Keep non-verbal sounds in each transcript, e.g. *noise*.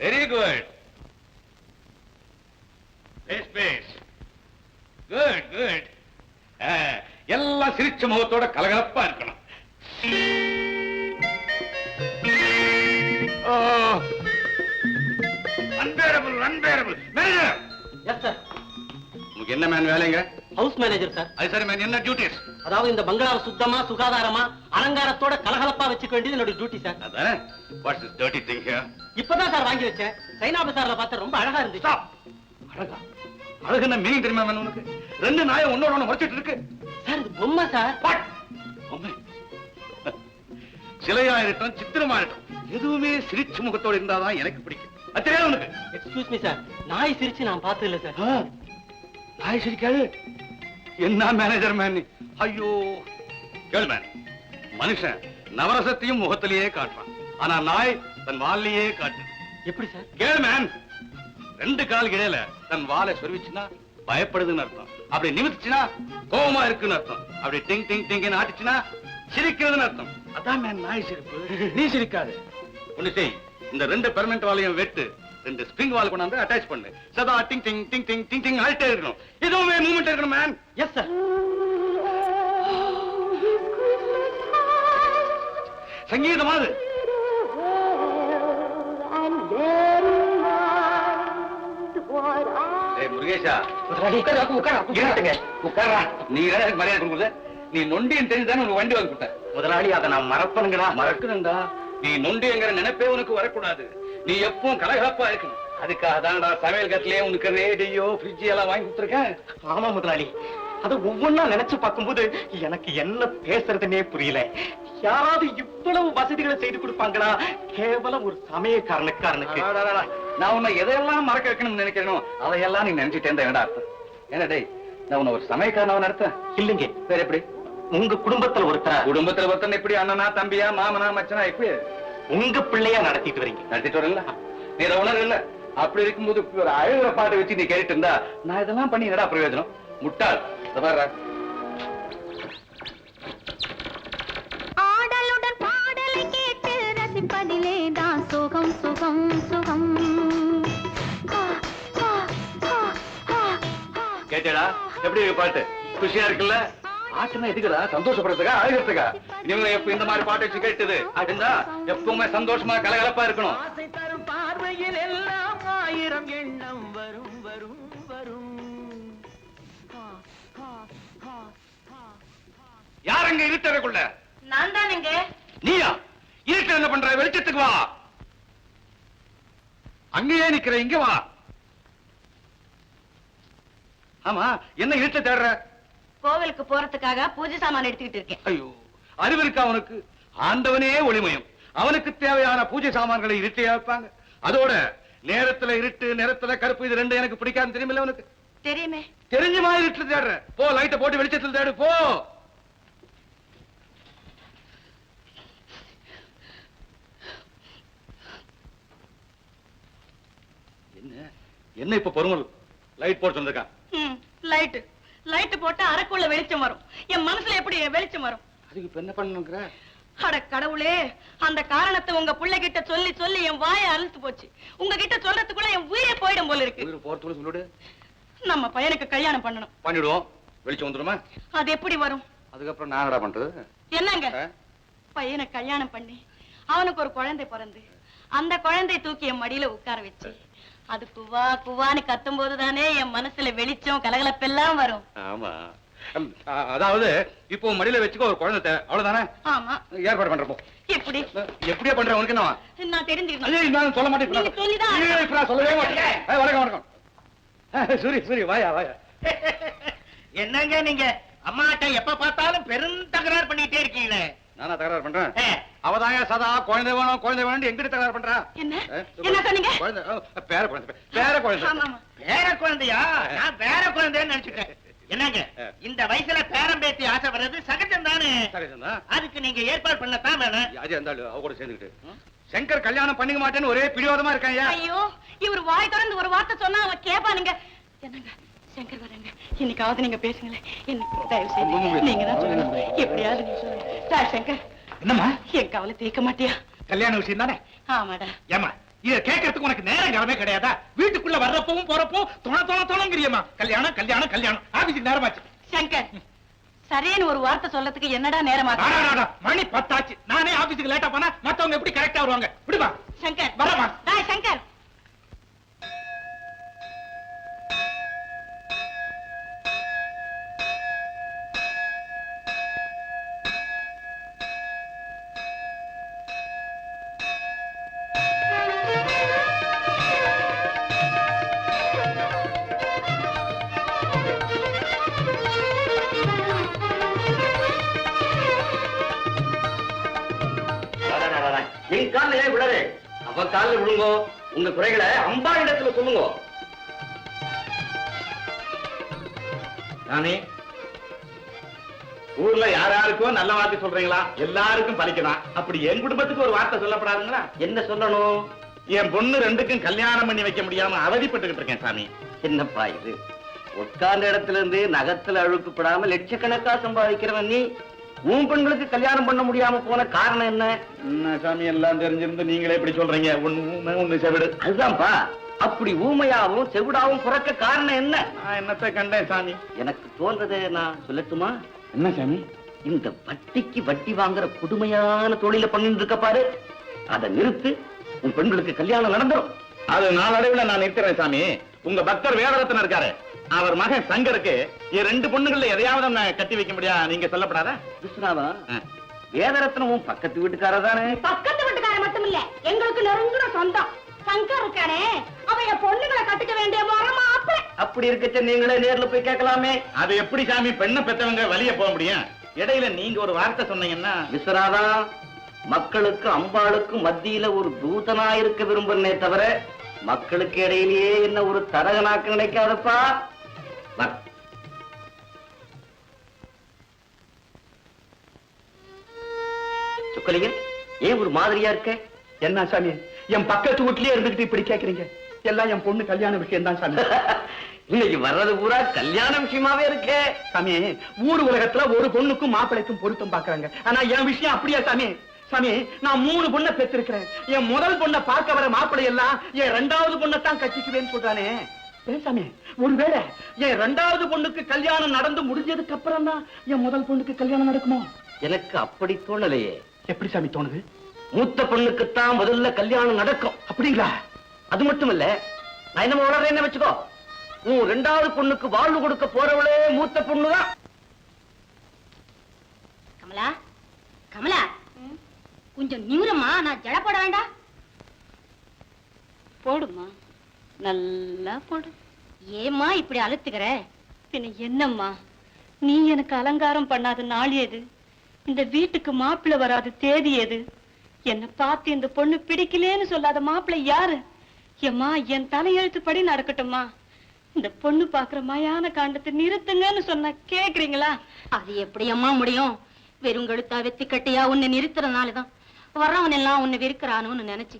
Very good face face good good எல்லாம் சிரிச்ச முகத்தோட கலகலப்பா இருக்கணும். அன்பேரபிள் அன்பேரபிள் மேனேஜர் உங்களுக்கு என்ன மேன் வேலைங்க? ஹவுஸ் மேனேஜர் சார் அது சரி மேன் என்ன டியூட்டிஸ் அதாவது இந்த பங்களாவை சுத்தமா சுகாதாரமா அலங்காரத்தோட கலகலப்பா வச்சுக்க வேண்டியது என்னோட டியூட்டி சார் அதானே? வாட்ஸ் டர்ட்டி திங் ஹியர் இப்பதான் சார் வாங்கி வச்சேன். சைனா பசார்ல பார்த்தா ரொம்ப அழகா இருந்துச்சு. அழகா? அழகுன்னா மீனிங் தெரியுமா மேன் உனக்கு? ரெண்டு நாயை ஒன்னோட ஒண்ணு முறைச்சிட்டு இருக்கு. சார் இது பொம்மை சார்? பொம்மை. சிலையா இருக்கட்டும் சித்திரமா இருக்கட்டும் எதுவுமே சிரிச்சு முகத்தோட இருந்தாதான் எனக்கு பிடிக்கும். அது தெரியாது உனக்கு. எக்ஸ்கியூஸ் மீ சார் நாய் சிரிச்சு நான் பார்த்தது இல்ல சார் நாய் சிரிக்காது. என்ன மேனேஜர் மேன்? ஐயோ. கேள் மேன் மனுஷன் நவரசத்தையும் முகத்திலேயே காட்டுறான். ஆனா நாய் தன் வால்லையே காட்டு எப்படி சார் கேள் மேன் ரெண்டு கால் இடையில தன் வாலை சொருவிச்சுன்னா பயப்படுதுன்னு அர்த்தம். அப்படி நிமித்துச்சுன்னா கோவமா இருக்குன்னு அர்த்தம். அப்படி டிங் டிங் டிங்னு ஆட்டுச்சுன்னா சிரிக்கிறதுன்னு அர்த்தம். அதான் மேன் நாய் சிரிப்பு. நீ சிரிக்காது. ஒண்ணு செய். இந்த ரெண்டு பெர்மனன்ட் வாலையும் வெட்டு. ரெண்டு ஸ்ப்ரிங் வால் கொண்டாந்து அட்டாச் பண்ணு. சதா டிங் டிங் டிங் டிங் டிங் டிங் ஆயிட்டே இருக்கணும். எதுவுமே மூவ்மெண்ட் இருக்கணும் மேன் எஸ் சார் சங்கீதம் அது. ஏய் முருகேஷா. நீ மரியாதை கொடுக்குறது நீ நொண்டின்னு தெரிஞ்சுதானே உனக்கு வண்டி வாங்கி கொடுத்த முதலாளி அதை நான் மறப்பனுங்கடா. மறக்கணும்டா. நீ நொண்டிங்கிற நினைப்பே உனக்கு வரக்கூடாது. நீ எப்பவும் கலகலப்பா இருக்கணும். அதுக்காக தான்டா சமையல் கட்டிலே உனக்கு ரேடியோ ஃப்ரிட்ஜ் எல்லாம் வாங்கி கொடுத்துருக்கேன். ஆமா முதலாளி. அத ஒவ்வொன்னா நினைச்சு பார்க்கும்போது எனக்கு என்ன பேசுறதுன்னே புரியல. யாராவது இவ்வளவு வசதிகளை செய்து கொடுப்பாங்களா? கேவலம் ஒரு சமயக்காரனுக்காரனுக்கு. நான் உன்னை எதையெல்லாம் மறக்க வைக்கணும்னு நினைக்கிறேனோ அதையெல்லாம் நீ நினைச்சிட்டே இருந்தா அர்த்தம்? என்ன டேய் நான் உன்னை ஒரு சமயக்காரனவன் அர்த்தம் இல்லைங்க. வேற எப்படி? உங்க குடும்பத்துல ஒருத்தரா? குடும்பத்துல ஒருத்தன் எப்படி அண்ணனா தம்பியா மாமனா மச்சனா எப்படி உங்க பிள்ளையா நடத்திட்டு வரீங்க. நடத்திட்டு வரல. நீ உணர இல்ல. அப்படி இருக்கும்போது ஒரு அழுகிற பாட்டை வச்சு நீ கேட்டுட்டு இருந்தா நான் இதெல்லாம் பண்ணி என்னடா பிரயோஜனம்? முட்டாள். இதை பாருடா. ஆடலுடன் பாடலை கேட்டு ரசிப்பதிலே தான் சுகம் சுகம் சுகம். கேட்டேடா. எப்படி இருக்கு பாட்டு? குஷியா இருக்குல்ல? ஆட்டுனா எதுக்குடா? சந்தோஷப்படுறதுக்கா? அழுகிறதுக்கா? இனிமே எப்ப இந்த மாதிரி பாட்டு வச்சு கேட்டது. அப்படின்னா எப்பவுமே சந்தோஷமா கலகலப்பா இருக்கணும். ஆசை தரும் பார்வையில் எல்லாம் ஆயிரம் எண்ணம் வரும் வரும் வரும். யார் அங்க இருட்டறைக்குள்ள? நான் தானுங்க நீயா? இருட்டு என்ன பண்ற? வெளிச்சத்துக்கு வா. அங்கேயே நிக்கிற இங்க வா. ஆமா என்ன இருட்ட தேடுற? கோவிலுக்கு போறதுக்காக பூஜை சாமான் எடுத்துக்கிட்டு இருக்கேன். ஐயோ அறிவு இருக்கா அவனுக்கு? ஆண்டவனே ஒளிமயம். அவனுக்கு தேவையான பூஜை சாமான்களை இருட்டையா வைப்பாங்க. அதோட நேரத்துல இருட்டு நேரத்துல கருப்பு இது ரெண்டு எனக்கு பிடிக்காது தெரியுமில்ல அவனுக்கு? தெரியுமே. தெரிஞ்ச மாதிரி இருட்டுல தேடுற. போ லைட்டை போட்டு வெளிச்சத்துல தேடு போ. என்ன? என்ன இப்ப பொறுமல்? லைட் போட்டு வந்திருக்கான். லைட் லைட் போட்டா அரைக்குள்ள வெளிச்சம் வரும். என் மனசுல எப்படி வெளிச்சம் வரும்? அதுக்கு இப்ப என்ன பண்ணுங்கிற அட கடவுளே அந்த காரணத்தை உங்க புள்ள கிட்ட சொல்லி சொல்லி என் வாயை அழுத்து போச்சு. உங்ககிட்ட சொல்றதுக்குள்ள என் உயிரே போயிடும் போல இருக்கு. போறதுக்குள்ள சொல்லிடு நம்ம பையனுக்கு கல்யாணம் பண்ணணும். பண்ணிடுவோம். வெளிச்சம் வந்துருமா அது எப்படி வரும்? அதுக்கப்புறம் நான் பண்றது? என்னங்க? பையனை கல்யாணம் பண்ணி அவனுக்கு ஒரு குழந்தை பிறந்து அந்த குழந்தை தூக்கி என் மடியில உட்கார வச்சு அது குவா குவான்னு கத்தும் போதுதானே என் மனசுல வெளிச்சம் கலகலப்பெல்லாம் வரும். ஆமா. அதாவது இப்போ மடியில வச்சுக்க ஒரு குழந்தை. அவ்வளவுதானே? ஆமா. ஏற்பாடு பண்றப்போ எப்படி? எப்படியா பண்ற உனக்கு என்னவா? நான் சொல்ல மாட்டேன் சொல்லவே மாட்டேன். வணக்கம் வணக்கம். சூரி சூரி வாயா வாயா. என்னங்க நீங்க? அம்மாட்ட எப்ப பார்த்தாலும் பெரும் தகராறு பண்ணிட்டே இருக்கீங்களே. நானா தகராறு பண்றேன்? அவதாங்க சதா குழந்தை வேணும் குழந்தை வேணும் எங்கிட்ட தகராறு பண்றா? என்ன? என்ன சொன்னீங்க? குழந்தை பேர குழந்தை பேர குழந்தை. வேற குழந்தையா? நான் வேற குழந்தைன்னு நினைச்சுட்டேன் என்னங்க. இந்த வயசுல பேரம் பேத்தி ஆசை வர்றது சகஜம் தானே? சொன்னா அதுக்கு நீங்க ஏற்பாடு பண்ணத்தான் வேணும். யாரு இருந்தாலும் அவ கூட சேர்ந்துக்கிட்டு. சங்கர் கல்யாணம் பண்ணிக்க மாட்டேன்னு ஒரே பிடிவாதமா இருக்கான் ஐயோ. இவர் வாய் திறந்து ஒரு வார்த்தை சொன்னா அவன் கேப்பானுங்க. என்னங்க சங்கர் வரேங்க. இன்னைக்காவது நீங்க பேசுங்களேன். இன்னைக்கு தயவு செய்து நீங்க தான் சொல்லுங்க. எப்படியாவது நீங்க சொல்லுங்க. என்னம்மா? என் கவலை தீர்க்க மாட்டியா? கல்யாண விஷயம் தானே? ஆமாடா. ஏமா இத கேட்கறதுக்கு உனக்கு நேரம் கிழமை கிடையாதா? வீட்டுக்குள்ள வர்றப்பவும் போறப்போ தொண தொண தொணங்கிறியம்மா. கல்யாணம் கல்யாணம் கல்யாணம். ஆபீஸுக்கு நேரமாச்சு. சங்கர் சரின்னு ஒரு வார்த்தை சொல்லத்துக்கு என்னடா நேரமா மணி பத்தாச்சு. நானே ஆபீஸுக்கு லேட்டா போனா மத்தவங்க எப்படி கரெக்டா வருவாங்க? அவ காலில் விழுங்கோ. உங்க குறைகளை அம்பா இடத்துல சொல்லுங்க. நானே ஊர்ல யாராருக்கும் நல்ல வார்த்தை சொல்றீங்களா? எல்லாருக்கும் பலிக்கலாம் அப்படி என் குடும்பத்துக்கு ஒரு வார்த்தை சொல்லப்படாதுங்களா? என்ன சொல்லணும்? என் பொண்ணு ரெண்டுக்கும் கல்யாணம் பண்ணி வைக்க முடியாம அவதிப்பட்டுக்கிட்டு இருக்கேன் சாமி. என்னப்பா இது? உட்கார்ந்த இடத்துல இருந்து நகத்துல அழுக்குப்படாம லட்சக்கணக்கா சம்பாதிக்கிறவன் நீ. உன் பெண்களுக்கு கல்யாணம் பண்ண முடியாம போன காரணம் என்ன? என்ன சாமி எல்லாம் தெரிஞ்சிருந்து நீங்களே இப்படி சொல்றீங்க. ஒண்ணு செவிடு. அதுதான்ப்பா. அப்படி ஊமையாவும் செவிடாவும் பிறக்க காரணம் என்ன? நான் என்னத்தை கண்டேன் சாமி? எனக்கு தோன்றதை நான் சொல்லட்டுமா? என்ன சாமி? இந்த வட்டிக்கு வட்டி வாங்குற கொடுமையான தொழில பண்ணிட்டு இருக்க பாரு. அதை நிறுத்து உன் பெண்களுக்கு கல்யாணம் நடந்துரும். அது நாளடைவுல நான் நிறுத்துறேன் சாமி. உங்க பக்தர் வேதரத்னம் இருக்காரு. அவர் மகன் சங்கருக்கு என் ரெண்டு பொண்ணுகள்ல எதையாவது நான் கட்டி வைக்க முடியா? நீங்க சொல்லப்படாதா? விஸ்வநாதா ஆ. வேதரத்னம் உன் பக்கத்து வீட்டுக்காரர் தானே? பக்கத்து வீட்டுக்காரன் மட்டும் இல்ல எங்களுக்கு நெருங்கின சொந்தம். சங்கர் இருக்கானே அவன் என் பொண்ணுகளை கட்டிக்க வேண்டிய மாப்பிள்ளை அப்படி இருக்கச்ச நீங்களே நேர்ல போய் கேட்கலாமே. அது எப்படி சாமி பெண்ணை பெத்தவங்க வெளிய போக முடியும்? இடையில நீங்க ஒரு வார்த்தை சொன்னீங்கன்னா? விஸ்வநாதா மக்களுக்கு அம்பாளுக்கும் மத்தியில ஒரு தூதனா இருக்க விரும்புறனே தவிர மக்களுக்கு இடையிலேயே என்ன ஒரு தரகனாக்க நினைக்காதப்பா? வா. ஏன் ஒரு மாதிரியா இருக்க? என்ன சாமி என் பக்கத்து வீட்லயே இருந்துகிட்டு இப்படி கேக்குறீங்க? எல்லாம் என் பொண்ணு கல்யாண விஷயம் தான் சாமி. *laughs* இன்னைக்கு வர்றது பூரா கல்யாண விஷயமாவே இருக்கே. சாமி ஊர் உலகத்துல ஒரு பொண்ணுக்கும் மாப்பிளைக்கும் பொருத்தம் பாக்குறாங்க. ஆனா என் விஷயம் அப்படியா சாமி? சாமி நான் மூணு பொண்ணை பெற்றிருக்கிறேன். என் முதல் பொண்ணை பார்க்க வர மாப்பிள்ளை எல்லாம் என் ரெண்டாவது பொண்ணை தான் கட்டிக்குவேன்னு சொல்றானே. ஏன் சாமி ஒருவேளை என் ரெண்டாவது பொண்ணுக்கு கல்யாணம் நடந்து முடிஞ்சதுக்கு அப்புறம் தான் என் முதல் பொண்ணுக்கு கல்யாணம் நடக்குமோ? எனக்கு அப்படி தோணலையே. எப்படி சாமி தோணுது? மூத்த பொண்ணுக்குத்தான் முதல்ல கல்யாணம் நடக்கும். அப்படிங்களா? அது மட்டும் இல்ல நான் என்ன என்ன வச்சுக்கோ. உன் ரெண்டாவது பொண்ணுக்கு வாழ்வு கொடுக்க போறவளே மூத்த பொண்ணுதான். கமலா கமலா கொஞ்சம் நியூரமா நான் ஜட போட வேண்டாம். போடுமா நல்லா போடு. ஏம்மா இப்படி அழுத்துக்கிற? பின்ன என்னம்மா? நீ எனக்கு அலங்காரம் பண்ணாத நாள் எது? இந்த வீட்டுக்கு மாப்பிள்ளை வராத தேதி எது? என்ன பார்த்து இந்த பொண்ணு பிடிக்கலேன்னு சொல்லாத மாப்பிள்ள யாரு? ஏம்மா என் தலையெழுத்துப்படி நடக்கட்டும்மா. இந்த பொண்ணு பாக்குற மயான காண்டத்தை நிறுத்துங்கன்னு சொன்னா கேக்குறீங்களா? அது எப்படி அம்மா முடியும் வெறுங்கழுத்தா வெத்தி கட்டியா உன்னை நிறுத்துறதுனாலதான் வர்றவன் எல்லாம் உன்னை வெறுக்கிறானோன்னு நினைச்சு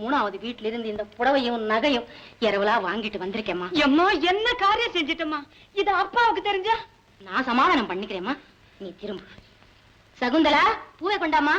மூணாவது வீட்டுல இருந்து இந்த புடவையும் நகையும் இரவலா வாங்கிட்டு வந்திருக்கேம்மா. எம்மா என்ன காரியம் செஞ்சிட்டமா இது அப்பாவுக்கு தெரிஞ்சா? நான் சமாதானம் பண்ணிக்கிறேம்மா. நீ திரும்ப. சகுந்தலா பூவை கொண்டாமா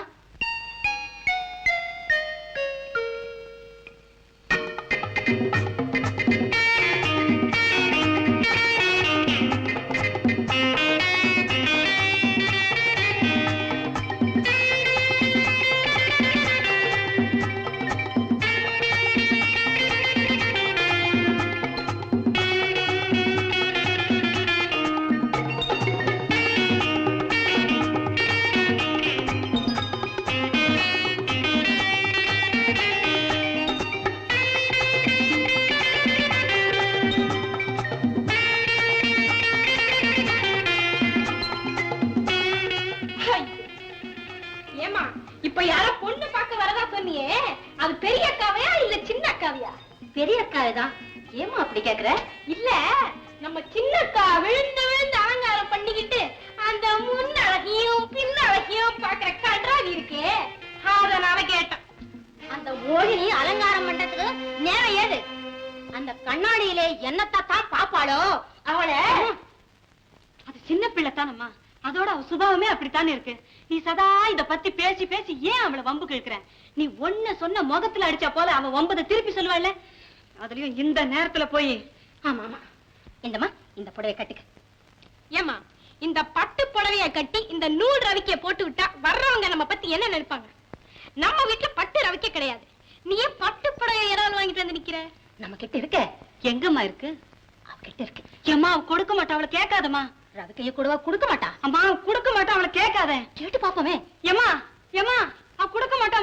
அது பெரிய அக்காவையா இல்ல சின்ன அக்காவையா பெரிய அக்காவை தான் ஏமா அப்படி கேக்குற? இல்ல நம்ம சின்ன அக்கா விழுந்து விழுந்து அலங்காரம் பண்ணிக்கிட்டு அந்த முன் அழகையும் பின் அழகையும் பாக்குற கன்றாவி இருக்கே அதனால கேட்டேன் அந்த மோகினி அலங்காரம் பண்றதுக்கு நேரம் ஏது? அந்த கண்ணாடியிலே என்னத்தான் தான் பாப்பாளோ அவளை அது சின்ன பிள்ளை தானம்மா அதோட அவ சுபாவமே அப்படித்தானே இருக்கு? நீ சதா இத பத்தி பேசி பேசி ஏன் அவளை வம்புக்கு இழுக்கிற நீ ஒன்ன சொன்ன முகத்துல அடிச்சா போல அவ வம்பதை திருப்பி சொல்லுவாள்ல? அதுலயும் இந்த நேரத்துல போய். ஆமா ஆமா. இந்தம்மா இந்த புடவை கட்டுக்க. ஏமா இந்த பட்டு புடவைய கட்டி இந்த நூல் ரவிக்கைய போட்டு விட்டா வர்றவங்க நம்ம பத்தி என்ன நினைப்பாங்க? நம்ம வீட்டுல பட்டு ரவிக்க கிடையாது. நீ ஏன் பட்டு புடவை ஏதாவது வாங்கிட்டு வந்து நிக்கிற? நம்ம கிட்ட இருக்க. எங்கம்மா இருக்கு? அவகிட்ட இருக்கு. ஏம்மா அவ கொடுக்க மாட்டா அவளை ரவிக்கைய கூடவா கொடுக்க மாட்டா? அம்மா கொடுக்க மாட்டா அவளை கேட்காத. கேட்டு பாப்போமே ஏம்மா ஏம்மா அவ கொடுக்க மாட்டா.